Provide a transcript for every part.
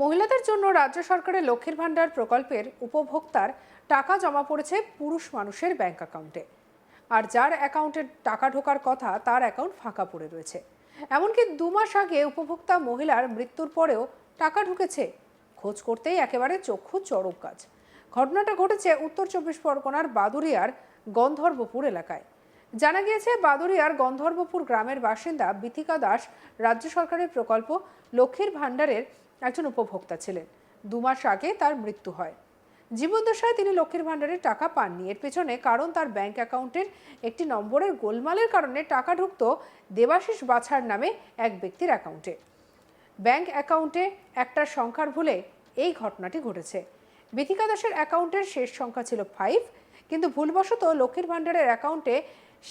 মহিলাদের জন্য রাজ্য সরকারের লক্ষ্মীর ভাণ্ডার প্রকল্পের উপভোক্তার টাকা জমা পড়েছে পুরুষ মানুষের ব্যাংক অ্যাকাউন্টে। আর যার অ্যাকাউন্টে টাকা ঢোকার কথা, তার অ্যাকাউন্ট ফাঁকা পড়ে রয়েছে। এমনকি দু মাস আগে উপভোক্তা মহিলার মৃত্যুর পরেও টাকা ঢুকেছে। খোঁজ করতেই একেবারে চক্ষু চড়ক কাজ। ঘটনাটা ঘটেছে উত্তর চব্বিশ পরগনার বাদুরিয়ার গন্ধর্বপুর এলাকায়। জানা গিয়েছে বাদুরিয়ার গন্ধর্বপুর গ্রামের বাসিন্দা বিথিকা দাস রাজ্য সরকারের প্রকল্প লক্ষ্মীর ভাণ্ডারের একজন উপভোক্তা ছিলেন। দু মাস আগে তার মৃত্যু হয়। জীবদ্দশায় তিনি লক্ষ্মীর ভাণ্ডারের টাকা পাননি। এর পেছনে কারণ তার ব্যাংক অ্যাকাউন্টের একটি নম্বরের গোলমালের কারণে টাকা ঢুকত দেবাশিস বাছার নামে এক ব্যক্তির অ্যাকাউন্টে। ব্যাংক অ্যাকাউন্টে একটা সংখ্যার ভুলে এই ঘটনাটি ঘটেছে। বিথিকা দাসের অ্যাকাউন্টের শেষ সংখ্যা ছিল ফাইভ কিন্তু ভুলবশত লক্ষ্মীর ভাণ্ডারের অ্যাকাউন্টে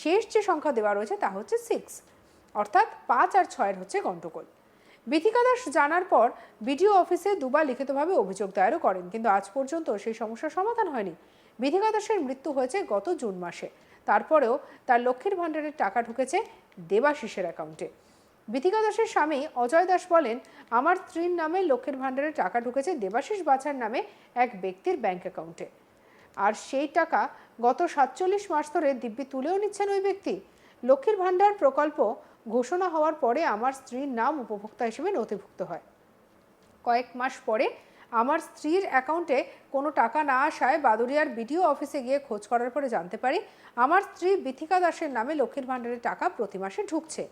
শেষ যে সংখ্যা দেওয়া রয়েছে তা হচ্ছে সিক্স অর্থাৎ পাঁচ আর ছয়ের হচ্ছে গণ্ডগোল। বিথিকা দাস জানার পর বিডিও অফিসে দুবার লিখিতভাবে অভিযোগ দায়েরও করেন, কিন্তু আজ পর্যন্ত সেই সমস্যার সমাধান হয়নি। বিথিকা দাসের মৃত্যু হয়েছে গত জুন মাসে। তারপরেও তার লক্ষ্মীর ভাণ্ডারের টাকা ঢুকেছে দেবাশিসের অ্যাকাউন্টে। বিথিকা দাসের স্বামী অজয় দাস বলেন, আমার স্ত্রীর নামে লক্ষ্মীর ভাণ্ডারে টাকা ঢুকেছে দেবাশিস বাছার নামে এক ব্যক্তির ব্যাংক অ্যাকাউন্টে। আর সেই টাকা গত সাতচল্লিশ মাস ধরে দিব্যি তুলেও নিচ্ছেন ওই ব্যক্তি। লক্ষ্মীর ভাণ্ডার প্রকল্প ঘোষণা হওয়ার পরে আমার স্ত্রীর নাম উপভোক্তা হিসেবে নথিভুক্ত হয়। কয়েক মাস পরে আমার স্ত্রীর অ্যাকাউন্টে কোনো টাকা না আসায় বাদুরিয়ার বিডিও অফিসে গিয়ে খোঁজ করার পরে জানতে পারি, আমার স্ত্রী বিথিকা দাসের নামে লক্ষ্মীর ভাণ্ডারের টাকা প্রতি মাসে ঢুকছে।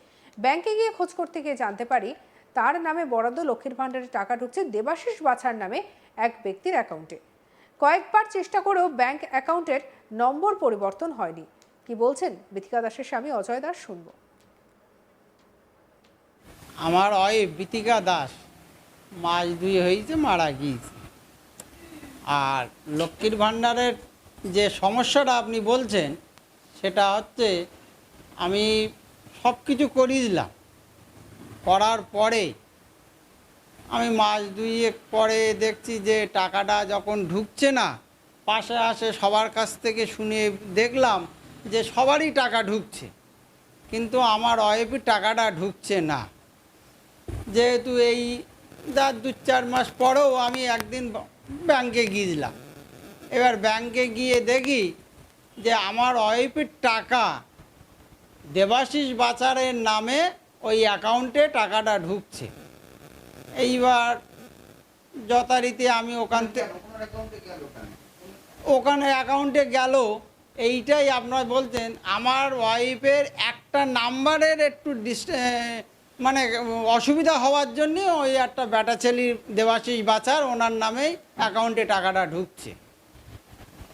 ব্যাংকে গিয়ে খোঁজ করতে গিয়ে জানতে পারি, তার নামে বরাদ্দ লক্ষ্মীর ভাণ্ডারের টাকা ঢুকছে দেবাশিস বাছার নামে এক ব্যক্তির অ্যাকাউন্টে। কয়েকবার চেষ্টা করেও ব্যাংক অ্যাকাউন্টের নম্বর পরিবর্তন হয়নি। কি বলছেন বিথিকা দাসের স্বামী অজয় দাস শুনব। আমার ওয়াইফ বিতিকা দাস মাস দুই হয়েছে মারা গিয়েছে। আর লক্ষ্মীর ভাণ্ডারের যে সমস্যাটা আপনি বলছেন, সেটা হচ্ছে আমি সব কিছু করিয়ে দিলাম। করার পরে আমি মাস দুইয়েক পরে দেখছি যে টাকাটা যখন ঢুকছে না, পাশে আসে সবার কাছ থেকে শুনে দেখলাম যে সবারই টাকা ঢুকছে। কিন্তু আমার ওয়াইফের টাকাটা ঢুকছে না। যেহেতু এই তার দু চার মাস পরেও আমি একদিন ব্যাংকে গিয়েছিলাম। এবার ব্যাংকে গিয়ে দেখি যে আমার ওয়াইফের টাকা দেবাশিস বাচারের নামে ওই অ্যাকাউন্টে টাকাটা ঢুকছে। এইবার যথারীতি আমি ওখান থেকে ওখানে অ্যাকাউন্টে গেল। এইটাই আপনার বলছেন, আমার ওয়াইফের একটা নাম্বারের একটু ডিস মানে অসুবিধা হওয়ার জন্য ওই একটা ব্যাটা ছেলির দেবাশিস বাছার ওনার নামেই অ্যাকাউন্টে টাকাটা ঢুকছে।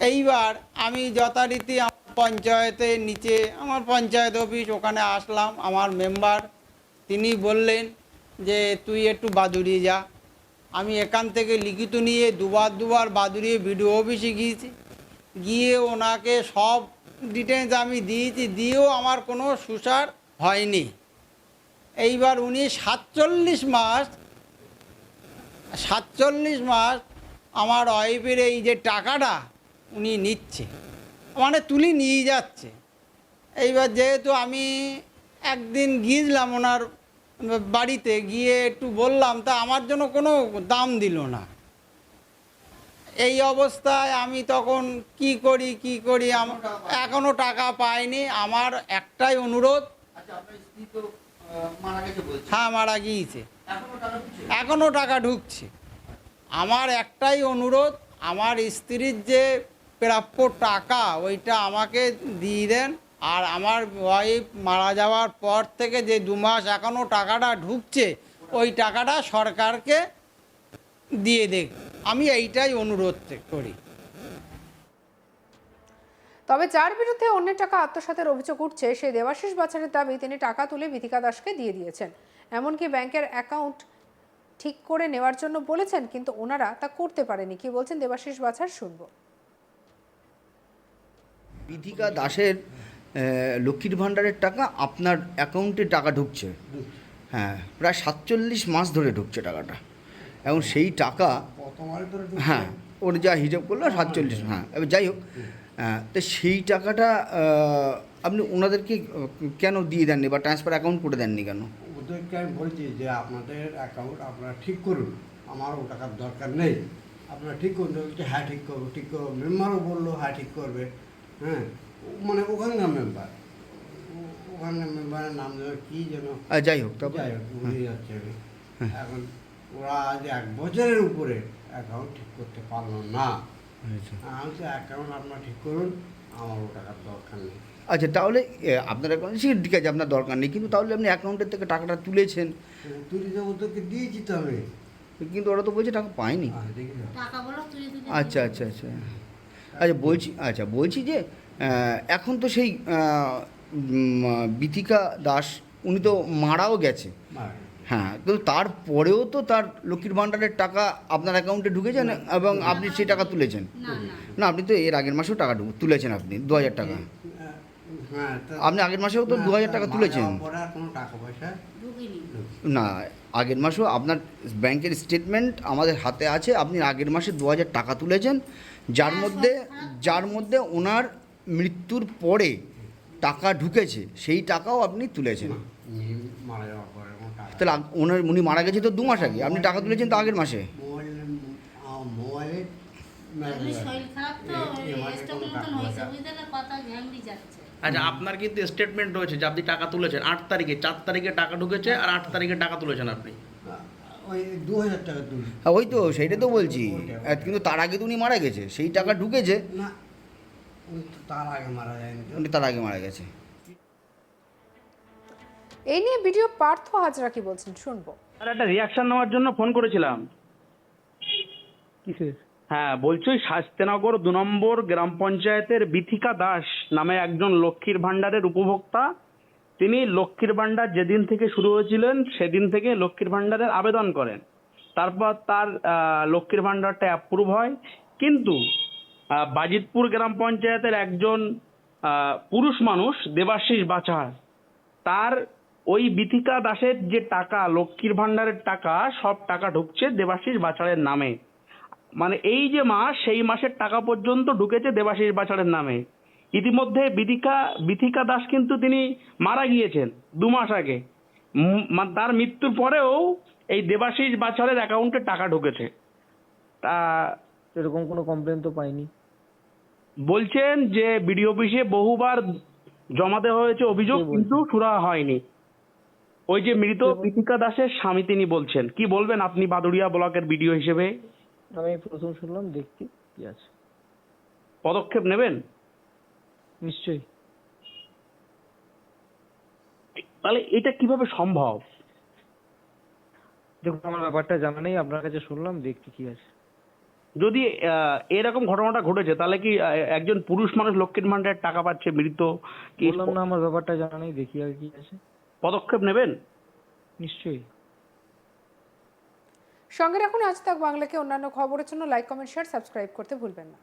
এইবার আমি যথারীতি আমার পঞ্চায়েতের নিচে, আমার পঞ্চায়েত অফিস ওখানে আসলাম, আমার মেম্বার, তিনি বললেন যে, তুই একটু বাদুড়িয়ে যা। আমি এখান থেকে লিখিত নিয়ে দুবার দুবার বাদুড়িয়ে বিডিও অফিসে গিয়েছি। গিয়ে ওনাকে সব ডিটেলস আমি দিয়েছি, দিয়েও আমার কোনো সুসার হয়নি। এইবার উনি সাতচল্লিশ মাস সাতচল্লিশ মাস আমার ওয়াইফের এই যে টাকাটা উনি নিচ্ছে মানে তুলি নিয়ে যাচ্ছে। এইবার যেহেতু আমি একদিন গিয়েছিলাম ওনার বাড়িতে, গিয়ে একটু বললাম, তা আমার জন্য কোনো দাম দিল না। এই অবস্থায় আমি তখন কি করি কি করি এখনও টাকা পাইনি। আমার একটাই অনুরোধ হ্যাঁ মারা গিয়েছে। এখনও টাকা ঢুকছে? আমার একটাই অনুরোধ আমার স্ত্রীর যে প্রাপ্য টাকা ওইটা আমাকে দিয়ে দেন। আর আমার ওয়াইফ মারা যাওয়ার পর থেকে যে দু মাস এখনও টাকাটা ঢুকছে ওই টাকাটা সরকারকে দিয়ে দেখ। আমি এইটাই অনুরোধ করি। তবে যার বিরুদ্ধে অন্যের টাকা আত্মসাতের অভিযোগ উঠছে সেই দেবাশিস বাছারের দাবি তিনি টাকা তুলে বিথিকা দাসকে দিয়ে দিয়েছেন। এমনকি ব্যাংকের অ্যাকাউন্ট ঠিক করে নেওয়ার জন্য বলেছেন কিন্তু ওনারা তা করতে পারেনি। কি বলছেন দেবাশিস বাছার শুনব। বিধিকা দাসের লক্ষ্মীর ভাণ্ডারের টাকা আপনার অ্যাকাউন্টে টাকা ঢুকছে। হ্যাঁ প্রায় সাতচল্লিশ মাস ধরে ঢুকছে টাকাটা। এবং সেই টাকা হ্যাঁ ওর যা হিসাব করল সাতচল্লিশ হ্যাঁ এবার যাই হোক তো সেই টাকাটা আপনি ওনাদেরকে কেন দিয়ে দেননি বা ট্রান্সফার অ্যাকাউন্ট করে দেননি কেন? ওদেরকে আমি বলছি যে আপনাদের অ্যাকাউন্ট আপনারা ঠিক করুন আমারও টাকার দরকার নেই। আপনারা ঠিক করুন বলছে হ্যাঁ ঠিক করব ঠিক করব মেম্বারও বলল হ্যাঁ ঠিক করবে হ্যাঁ ও- মানে ওখানকার মেম্বার ওখানকার মেম্বারের নাম যেন কী যেন যাই হোক যাই হোক ভুলে যাচ্ছে আমি। এখন ওরা আজ এক বছরের উপরে অ্যাকাউন্ট ঠিক করতে পারল না। আমি তো অ্যাকাউন্ট আপনার ঠিক করুন আমারও টাকার দরকার নেই। আচ্ছা তাহলে আপনার অ্যাকাউন্ট ঠিক আছে আপনার দরকার নেই কিন্তু তাহলে আপনি অ্যাকাউন্টের থেকে টাকাটা তুলেছেন। তুলি দেবো তোকে দিয়েছি তো আমি। কিন্তু ওরা তো বলছে টাকা পায়নি। আচ্ছা আচ্ছা আচ্ছা। আচ্ছা বলছি আচ্ছা বলছি যে এখন তো সেই বিথিকা দাস উনি তো মারাও গেছে। হ্যাঁ কিন্তু তারপরেও তো তার লক্ষ্মীর ভাণ্ডারের টাকা আপনার অ্যাকাউন্টে ঢুকেছেন এবং আপনি সেই টাকা তুলেছেন? না আপনি তো এর আগের মাসেও টাকা তুলেছেন আপনি দু হাজার টাকা। হ্যাঁ আপনি আগের মাসেও তো দু হাজার টাকা তুলেছেন। না আগের মাসেও আপনার ব্যাংকের স্টেটমেন্ট আমাদের হাতে আছে আপনি আগের মাসে দু হাজার টাকা তুলেছেন যার হ্যাঁ, মধ্যে যার মধ্যে ওনার মৃত্যুর পরে টাকা ঢুকেছে সেই টাকাও আপনি তুলেছেন। মারা যাওয়ার পরে। তাহলে ওনার উনি মারা গেছে তো দু মাস আগে। আপনি টাকা তুলেছেন তো আগের মাসে। আচ্ছা আপনার কিন্তু স্টেটমেন্ট রয়েছে যে আপনি টাকা তুলেছেন। আট তারিখে চার তারিখে টাকা ঢুকেছে আর আট তারিখে টাকা তুলেছেন আপনি। ওই দু হাজার টাকা হ্যাঁ ওই তো সেইটা তো বলছি। কিন্তু তার আগে তো উনি মারা গেছে। সেই টাকা ঢুকেছে। না তার আগে মারা যায়নি উনি তার আগে মারা গেছে। এই নিয়ে ভিডিও পার্থ হাজরা কি বলছেন? শুনব। আর একটা রিয়াকশন নেওয়ার জন্য ফোন করেছিলাম। কিসের? হ্যাঁ বলছি শাস্তিনগর দু নম্বর গ্রাম পঞ্চায়েতের বিথিকা দাস নামে একজন লক্ষ্মীর ভাণ্ডারের উপভোক্তা। তিনি লক্ষ্মীর ভাণ্ডার যেদিন থেকে শুরু হয়েছিলেন সেদিন থেকে লক্ষ্মীর ভাণ্ডারের আবেদন করেন। তারপর তার লক্ষ্মীর ভাণ্ডারটা অ্যাপ্রুভ হয়। কিন্তু বাজিতপুর গ্রাম পঞ্চায়েতের একজন পুরুষ মানুষ দেবাশিস বাছার তার ওই বিথিকা দাসের যে টাকা লক্ষ্মীর ভাণ্ডারের টাকা সব টাকা ঢুকছে দেবাশিস বাছারের নামে। মানে এই যে মাস সেই মাসের টাকা পর্যন্ত ঢুকেছে দেবাশিস বাছারের নামে। ইতিমধ্যে বিথিকা বিথিকা দাস কিন্তু তিনি মারা গিয়েছেন দু মাস আগে। তার মৃত্যুর পরেও এই দেবাশিস বাছারের অ্যাকাউন্টে টাকা ঢুকেছে। তা এরকম কোনো কমপ্লেন তো পাইনি। বলছেন যে বিডিও অফিসে বহুবার জমা দেওয়া হয়েছে অভিযোগ কিন্তু সুরা হয়নি। ওই যে মৃত বিথিকা দাসের স্বামী তিনি বলছেন। কি বলবেন আপনি বাদুড়িয়া ব্লকের বিডিও হিসেবে? আমি প্রথম শুনলাম দেখছি কি আছে। পদক্ষেপ নেবেন? নিশ্চয়ই। তাহলে এটা কীভাবে সম্ভব? দেখুন আমার ব্যাপারটা জানা নেই আপনার কাছে শুনলাম দেখছি কি আছে। যদি এরকম ঘটনাটা ঘটেছে তাহলে কি একজন পুরুষ মানুষ লক্ষ্মীর ভান্ডারের টাকা পাচ্ছে মৃত? বললাম না আমার ব্যাপারটা জানা নেই দেখি আর কি আছে। পদক্ষেপ নেবেন? নিশ্চয়ই। সঙ্গে রাখুন আজ তাক বাংলাকে অন্যান্য খবরের জন্য লাইক কমেন্ট শেয়ার সাবস্ক্রাইব করতে ভুলবেন না।